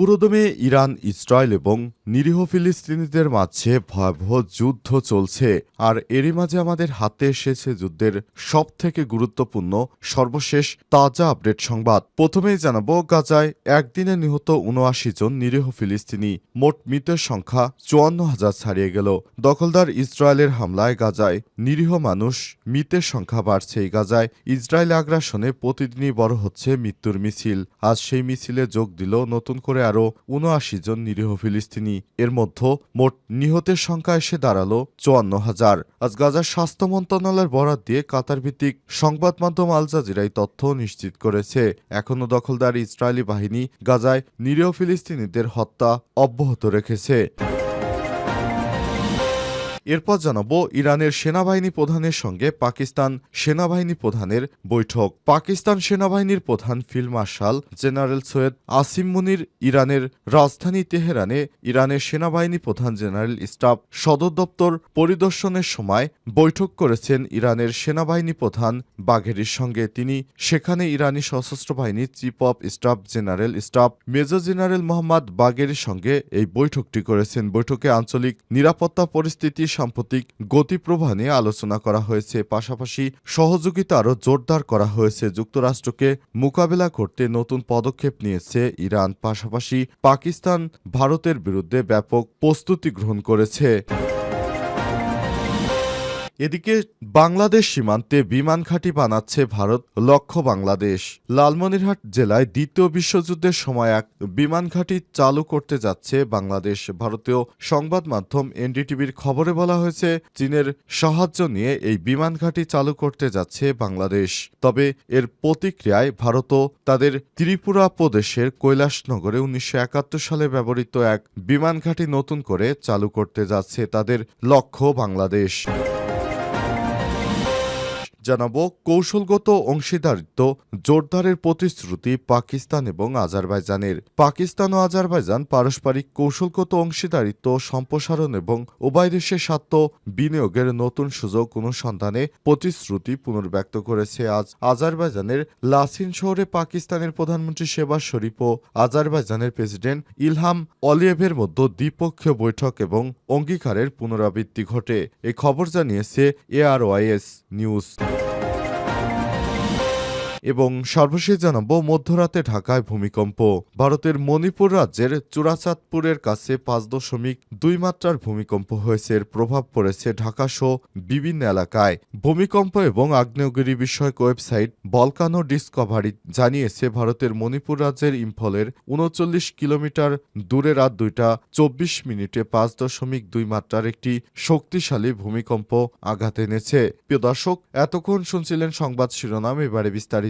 পুরোদমে Iran, Israel এবং নিরীহ ফিলিস্তিনিদের মাঝে ভয়াবহ যুদ্ধ চলছে। আর এরই মাঝে আমাদের হাতে এসেছে যুদ্ধের সব থেকে গুরুত্বপূর্ণ সর্বশেষ তাজা আপডেট সংবাদ। প্রথমেই জানাব, গাজায় একদিনে নিহত উনআশি জন নিরীহ ফিলিস্তিনি, মোট মৃতের সংখ্যা চুয়ান্ন হাজার ছাড়িয়ে গেল। দখলদার ইসরায়েলের হামলায় গাজায় নিরীহ মানুষ মৃতের সংখ্যা বাড়ছে। এই গাজায় ইসরায়েল আগ্রাসনে প্রতিদিনই বড় হচ্ছে মৃত্যুর মিছিল। আজ সেই মিছিলে যোগ দিল নতুন করে আরও উনআশি জন নিরীহ ফিলিস্তিনি। এর মধ্যে মোট নিহতের সংখ্যা এসে দাঁড়াল চুয়ান্ন হাজার। আজ গাজার স্বাস্থ্য মন্ত্রণালয়ের বরাত দিয়ে কাতার ভিত্তিক সংবাদ মাধ্যম আল এই তথ্য নিশ্চিত করেছে। এখনও দখলদার ইসরায়েলি বাহিনী গাজায় নিরীহ ফিলিস্তিনিদের হত্যা অব্যাহত রেখেছে। এরপর জানাব ইরানের সেনাবাহিনী প্রধানের সঙ্গে পাকিস্তান সেনাবাহিনী প্রধানের বৈঠক। পাকিস্তান সেনাবাহিনীর প্রধান field marshal general Syed Asim Munir, ইরানের রাজধানী তেহরানে ইরানের সেনাবাহিনী প্রধান জেনারেল স্টাফ সদর দপ্তর পরিদর্শনের সময় বৈঠক করেছেন ইরানের সেনাবাহিনী প্রধান বাঘেরির সঙ্গে। তিনি সেখানে ইরানি সশস্ত্র বাহিনীর chief of staff general staff major general Mohammad বাগেরির সঙ্গে এই বৈঠকটি করেছেন। বৈঠকে আঞ্চলিক নিরাপত্তা পরিস্থিতি সাম্প্রতিক গতিপ্রবাহ নিয়ে আলোচনা করা হয়েছে। পাশাপাশি সহযোগিতা আরও জোরদার করা হয়েছে। যুক্তরাষ্ট্রকে মোকাবেলা করতে নতুন পদক্ষেপ নিয়েছে ইরান। পাশাপাশি পাকিস্তান ভারতের বিরুদ্ধে ব্যাপক প্রস্তুতি গ্রহণ করেছে। এদিকে বাংলাদেশ সীমান্তে বিমান ঘাঁটি বানাচ্ছে ভারত, লক্ষ্য বাংলাদেশ। লালমনিরহাট জেলায় দ্বিতীয় বিশ্বযুদ্ধের সময় এক বিমান ঘাঁটি চালু করতে যাচ্ছে বাংলাদেশ। ভারতীয় সংবাদ মাধ্যম এনডিটিভির খবরে বলা হয়েছে, চীনের সাহায্য নিয়ে এই বিমান ঘাঁটি চালু করতে যাচ্ছে বাংলাদেশ। তবে এর প্রতিক্রিয়ায় ভারতও তাদের ত্রিপুরা প্রদেশের কৈলাসনগরে উনিশশো একাত্তর সালে ব্যবহৃত এক বিমান ঘাঁটি নতুন করে চালু করতে যাচ্ছে তাদের লক্ষ্য বাংলাদেশ। জানাব, কৌশলগত অংশীদারিত্ব, জোরদারের প্রতিশ্রুতি পাকিস্তান এবং আজারবাইজানের। পাকিস্তান ও আজারবাইজান পারস্পরিক কৌশলগত অংশীদারিত্ব, সম্প্রসারণ এবং উভয় দেশের স্বার্থ বিনিয়োগের নতুন সুযোগ অনুসন্ধানে প্রতিশ্রুতি পুনর্ব্যক্ত করেছে আজ। আজারবাইজানের লাসিন শহরে পাকিস্তানের প্রধানমন্ত্রী শেবাজ শরীফ ও আজারবাইজানের প্রেসিডেন্ট ইলহাম অলিয়েভের মধ্যে দ্বিপক্ষীয় বৈঠক এবং অঙ্গীকারের পুনরাবৃত্তি ঘটে। এ খবর জানিয়েছে এআরওয়াইএস নিউজ। এবং সর্বশেষ জানাব মধ্যরাতে ঢাকায় ভূমিকম্প। ভারতের মণিপুর রাজ্যের চূড়াচাঁদপুরের কাছে পাঁচ দশমিক দুই মাত্রার ভূমিকম্প হয়েছে। এর প্রভাব পড়েছে ঢাকা সহ বিভিন্ন এলাকায়। ভূমিকম্প এবং আগ্নেয়গিরি বিষয়ক ওয়েবসাইট বলকানো ডিসকভারি জানিয়েছে ভারতের মণিপুর রাজ্যের ইম্ফলের উনচল্লিশ কিলোমিটার দূরে রাত দুইটা চব্বিশ মিনিটে পাঁচ দশমিক দুই মাত্রার একটি শক্তিশালী ভূমিকম্প আঘাত এনেছে। প্রিয় দর্শক, এতক্ষণ শুনছিলেন সংবাদ শিরোনাম, এবারে বিস্তারিত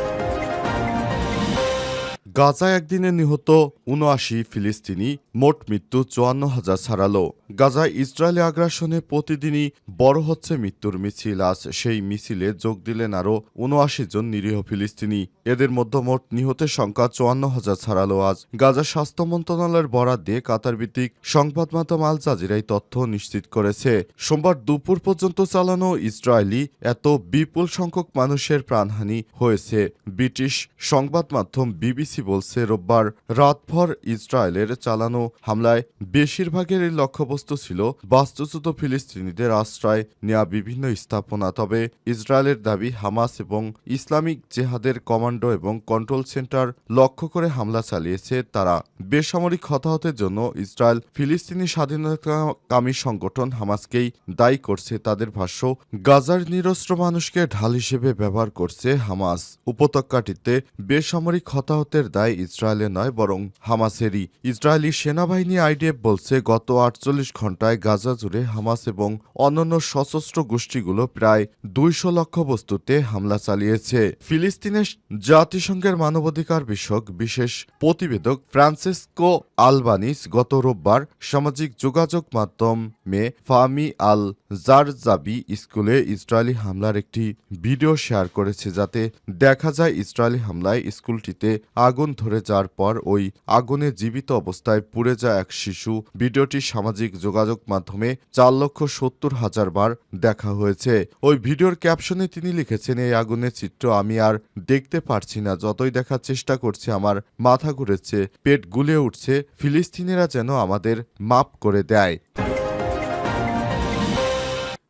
গাজায় একদিনে নিহত উনআশি ফিলিস্তিনি মোট মৃত্যু চুয়ান্ন হাজার ছাড়ালো। গাজায় ইসরায়েলি আগ্রাসনে প্রতিদিনই বড় হচ্ছে মৃত্যুর মিছিল। আজ সেই মিছিলে যোগ দিলেন আরও উনআশি জন নিরীহ ফিলিস্তিনি। এদের মধ্যে মোট নিহতের সংখ্যা চুয়ান্ন হাজার ছাড়ালো। আজ গাজার স্বাস্থ্য মন্ত্রণালয়ের বরাত দিয়ে কাতার ভিত্তিক সংবাদ আল জাজিরাই তথ্য নিশ্চিত করেছে। সোমবার দুপুর পর্যন্ত চালানো ইসরায়েলি এত বিপুল সংখ্যক মানুষের প্রাণহানি হয়েছে। ব্রিটিশ সংবাদ মাধ্যম বিবিসি বলছে, রোববার রাতভর ইসরায়েলের চালানো হামলায় বেশিরভাগের লক্ষ্যবস্তু ছিল বাস্তুচ্যুত ফিলিস্তিনিদের আশ্রয় নেওয়া বিভিন্ন স্থাপনা। তবে ইসরায়েলের দাবি, হামাস এবং ইসলামিক জেহাদের কমান্ডো এবং কন্ট্রোল সেন্টার লক্ষ্য করে হামলা চালিয়েছে। তারা বেসামরিক হতাহতের জন্য ইসরায়েল ফিলিস্তিনি স্বাধীনতাকামী সংগঠন হামাসকেই দায়ী করছে। তাদের ভাষ্য, গাজার নিরস্ত্র মানুষকে ঢাল হিসেবে ব্যবহার করছে হামাস। উপত্যকাটিতে বেসামরিক হতাহতের দায় ইসরায়েলের নয়, বরং হামাসেরই। ইসরায়েলি সেনাবাহিনী আইডিএফ বলছে, গত আটচল্লিশ ঘন্টায় গাজা জুড়ে হামাস এবং অন্যান্য সশস্ত্র গোষ্ঠীগুলো প্রায় দুইশো লক্ষ্য বস্তুতে হামলা চালিয়েছে। ফিলিস্তিনের জাতিসংঘের মানবাধিকার বিষয়ক বিশেষ প্রতিবেদক ফ্রান্সিসকো আলবানিস গত রোববার সামাজিক যোগাযোগ মাধ্যমে ফামি আল জারজাবি স্কুলে ইসরায়েলি হামলার একটি ভিডিও শেয়ার করেছে, যাতে দেখা যায় ইসরায়েলি হামলায় স্কুলটিতে আগুন ধরে যাওয়ার পর ওই আগুনে জীবিত অবস্থায় পুড়ে যায় এক শিশু। ভিডিওটি সামাজিক যোগাযোগ মাধ্যমে চার লক্ষ সত্তর হাজার বার দেখা হয়েছে। ওই ভিডিওর ক্যাপশনে তিনি লিখেছেন, এই আগুনের চিত্র আমি আর দেখতে পারছি না। যতই দেখার চেষ্টা করছি, আমার মাথা ঘুরেছে, পেট গুলে উঠছে। ফিলিস্তিনিরা যেন আমাদের মাপ করে দেয়।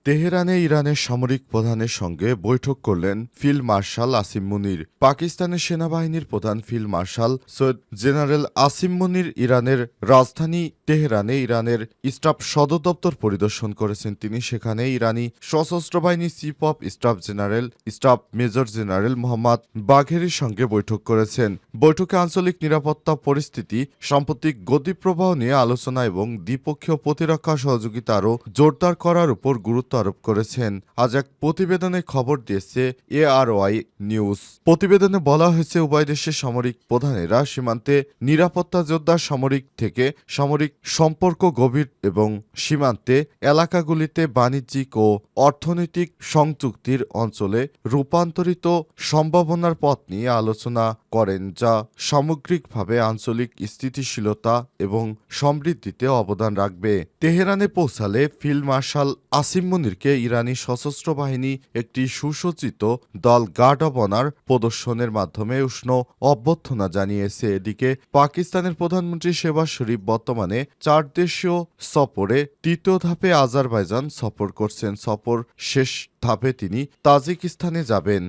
তেহরানে ইরানের সামরিক প্রধানের সঙ্গে বৈঠক করলেন ফিল্ড মার্শাল আসিম মুনির। পাকিস্তানের সেনাবাহিনীর প্রধান field marshal Syed general Asim Munir ইরানের রাজধানী তেহরানে ইরানের স্টাফ সদর দপ্তর পরিদর্শন করেছেন। তিনি সেখানে ইরানি সশস্ত্র বাহিনী chief of staff general, staff major general Mohammad বাঘেরির সঙ্গে বৈঠক করেছেন। বৈঠকে আঞ্চলিক নিরাপত্তা পরিস্থিতি, সাম্প্রতিক গতিপ্রবাহ নিয়ে আলোচনা এবং দ্বিপক্ষীয় প্রতিরক্ষা সহযোগিতা আরও জোরদার করার উপর গুরুত্ব আরোপ করেছেন। আজ এক প্রতিবেদনে খবর দিয়েছে এআরওয়াই নিউজ। প্রতিবেদনে বলা হয়েছে, উভয় দেশের সামরিক প্রধানেরা সীমান্তে নিরাপত্তা যোদ্ধা সামরিক থেকে সামরিক সম্পর্ক গভীর এবং সীমান্তে এলাকাগুলিতে বাণিজ্যিক ও অর্থনৈতিক সংযুক্তির অঞ্চলে রূপান্তরিত সম্ভাবনার পথ নিয়ে আলোচনা করেন, যা সামগ্রিকভাবে আঞ্চলিক স্থিতিশীলতা এবং সমৃদ্ধিতে অবদান রাখবে। তেহরানে পৌঁছালে ফিল্ড মার্শাল আসিম মুনিরকে ইরানি সশস্ত্র বাহিনী একটি সুসজ্জিত দল গার্ড অব অনার প্রদর্শনের মাধ্যমে উষ্ণ অভ্যর্থনা জানিয়েছে। এদিকে পাকিস্তানের প্রধানমন্ত্রী শেবাজ শরীফ বর্তমানে চার দেশীয় সফরে তৃতীয় ধাপে আজারবাইজান সফর করছেন। সফর শেষ ধাপে তিনি তাজিকিস্তানে যাবেন।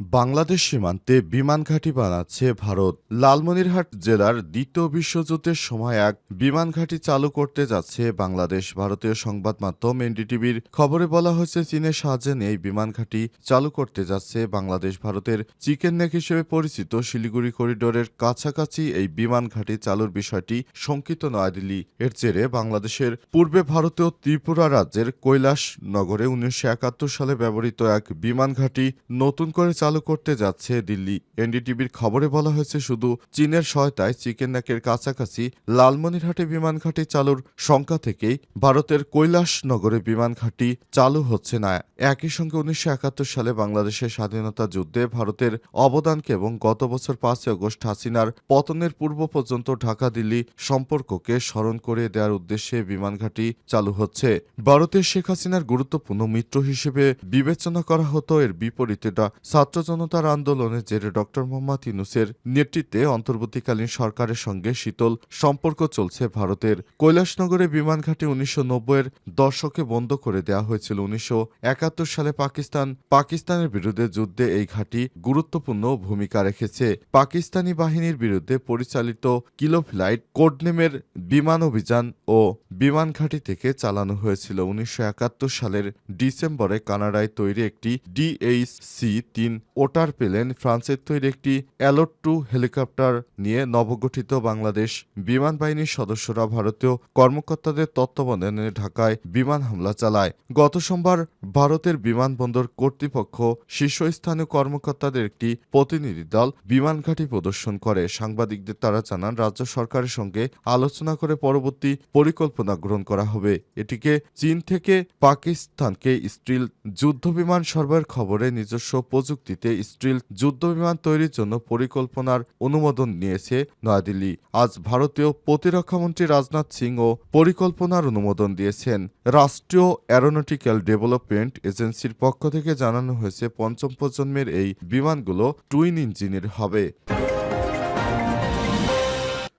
বাংলাদেশ সীমান্তে বিমান ঘাঁটি বানাচ্ছে ভারত। লালমনিরহাট জেলার দ্বিতীয় বিশ্বযুদ্ধের সময় এক বিমান ঘাঁটি চালু করতে যাচ্ছে বাংলাদেশ। ভারতীয় সংবাদ মাধ্যম এনডিটিভির খবরে বলা হয়েছে, চীনের সাহায্যে এই বিমান ঘাঁটি চালু করতে যাচ্ছে বাংলাদেশ। ভারতের চিকেন নেক হিসেবে পরিচিত শিলিগুড়ি করিডোরের কাছাকাছি এই বিমান ঘাঁটি চালুর বিষয়টি শঙ্কিত নয়াদিল্লি। এর জেরে বাংলাদেশের পূর্বে ভারতীয় ত্রিপুরা রাজ্যের কৈলাস নগরে উনিশশো একাত্তর সালে ব্যবহৃত এক বিমান ঘাঁটি নতুন করে চালু করতে যাচ্ছে দিল্লি। এনডিটিভির খবরে বলা হয়েছে, শুধু চীনের সহায়তায় চিকেন নেকের কাছাকাছি লালমনিরহাটে বিমান ঘাঁটি চালুর সংখ্যা থেকেই ভারতের কৈলাস নগরে বিমান ঘাঁটি চালু হচ্ছে না। একই সঙ্গে উনিশশো একাত্তর সালে বাংলাদেশের স্বাধীনতা যুদ্ধে ভারতের অবদানকে এবং গত বছর পাঁচই আগস্ট হাসিনার পতনের পূর্ব পর্যন্ত ঢাকা দিল্লি সম্পর্ককে স্মরণ করে দেওয়ার উদ্দেশ্যে বিমান ঘাঁটি চালু হচ্ছে। ভারতের শেখ হাসিনার গুরুত্বপূর্ণ মিত্র হিসেবে বিবেচনা করা হতো, এর বিপরীতে ডা- ছাত্র জনতার আন্দোলনের জেরে ডক্টর মোহাম্মদ ইউনুসের নেতৃত্বে অন্তর্বর্তীকালীন সরকারের সঙ্গে শীতল সম্পর্ক চলছে ভারতের। কৈলাসনগরে বিমান ঘাঁটি উনিশশো এর দশকে বন্ধ করে দেওয়া হয়েছিল। উনিশশো একাত্তর সালে পাকিস্তান, পাকিস্তানের বিরুদ্ধে যুদ্ধে এই ঘাঁটি গুরুত্বপূর্ণ ভূমিকা রেখেছে। পাকিস্তানি বাহিনীর বিরুদ্ধে পরিচালিত কিলো ফ্লাইট কোডনেমের বিমান অভিযান ও বিমান ঘাঁটি থেকে চালানো হয়েছিল। উনিশশো একাত্তর সালের ডিসেম্বরে কানাডায় তৈরি একটি ডিএইচ সি তিন ওটার পেলেন ফ্রান্সের তৈরি একটি অ্যালোট টু হেলিকপ্টার নিয়ে নবগঠিত বাংলাদেশ বিমান বাহিনীর সদস্যরা ভারতীয় কর্মকর্তাদের তত্ত্বাবধানে ঢাকায় বিমান হামলা চালায়। গত সোমবার ভারতের বিমানবন্দর কর্তৃপক্ষ শীর্ষস্থানীয় কর্মকর্তাদের একটি প্রতিনিধি দল বিমান ঘাঁটি প্রদর্শন করে। সাংবাদিকদের তারা জানান, রাজ্য সরকারের সঙ্গে আলোচনা করে পরবর্তী পরিকল্পনা গ্রহণ করা হবে। এটিকে চীন থেকে পাকিস্তানকে স্টিল যুদ্ধবিমান সরবরাহের খবরে নিজস্ব প্রযুক্তিতে স্টিল যুদ্ধবিমান তৈরির জন্য পরিকল্পনার অনুমোদন নিয়েছে নয়াদিল্লি। আজ ভারতীয় প্রতিরক্ষামন্ত্রী রাজনাথ সিং ও পরিকল্পনার অনুমোদন দিয়েছেন। রাষ্ট্রীয় অ্যারোনটিক্যাল ডেভেলপমেন্ট এজেন্সির পক্ষ থেকে জানানো হয়েছে, পঞ্চম প্রজন্মের এই বিমানগুলো টুইন ইঞ্জিনের হবে।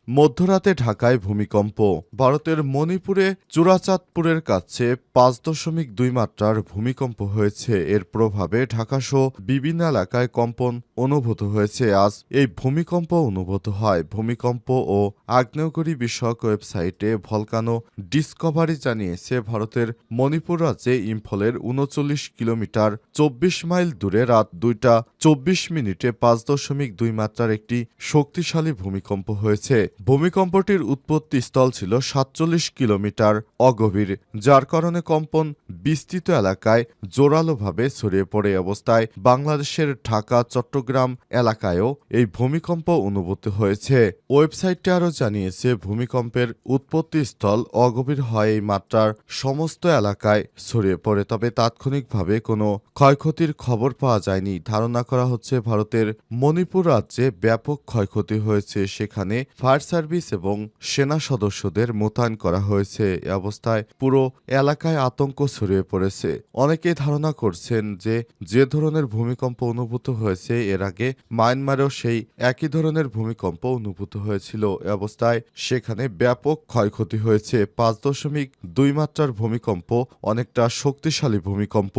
মধ্যরাতে ঢাকায় ভূমিকম্প। ভারতের মণিপুরে চূড়াচাঁদপুরের কাছে পাঁচ দশমিক দুই মাত্রার ভূমিকম্প হয়েছে। এর প্রভাবে ঢাকাসহ বিভিন্ন এলাকায় কম্পন অনুভূত হয়েছে। আজ এই ভূমিকম্প অনুভূত হয়। ভূমিকম্প ও আগ্নেয়গিরি বিষয়ক ওয়েবসাইটে ভলকানো ডিসকভারি জানিয়েছে ভারতের মণিপুর রাজ্যে ইম্ফলের উনচল্লিশ কিলোমিটার চব্বিশ মাইল দূরে রাত দুইটা চব্বিশ মিনিটে পাঁচ দশমিক দুই মাত্রার একটি শক্তিশালী ভূমিকম্প হয়েছে। ভূমিকম্পটির উৎপত্তি স্থল ছিল সাতচল্লিশ কিলোমিটার অগভীর, যার কারণে কম্পন বিস্তৃত এলাকায় জোরালোভাবে ছড়িয়ে পড়ে। অবস্থায় বাংলাদেশের ঢাকা, চট্টগ্রাম এলাকায়ও এই ভূমিকম্প অনুভূত হয়েছে। ওয়েবসাইটটি আরও জানিয়েছে, ভূমিকম্পের উৎপত্তি স্থল অগভীর হয় এই মাত্রার সমস্ত এলাকায় ছড়িয়ে পড়ে, তবে তাৎক্ষণিকভাবে কোনো ক্ষয়ক্ষতির খবর পাওয়া যায়নি। ধারণা করা হচ্ছে, ভারতের মণিপুর রাজ্যে ব্যাপক ক্ষয়ক্ষতি হয়েছে। সেখানে ফায়ার সার্ভিস এবং সেনা সদস্যদের মোতায়েন করা হয়েছে। এ অবস্থায় পুরো এলাকায় আতঙ্ক ছড়িয়ে পড়েছে। অনেকেই ধারণা করছেন যে যে ধরনের ভূমিকম্প অনুভূত হয়েছে এর আগে মায়ানমারেও সেই একই ধরনের ভূমিকম্প অনুভূত হয়েছিল। এ অবস্থায় সেখানে ব্যাপক ক্ষয়ক্ষতি হয়েছে। পাঁচ দশমিক দুই মাত্রার ভূমিকম্প, অনেকটা শক্তিশালী ভূমিকম্প।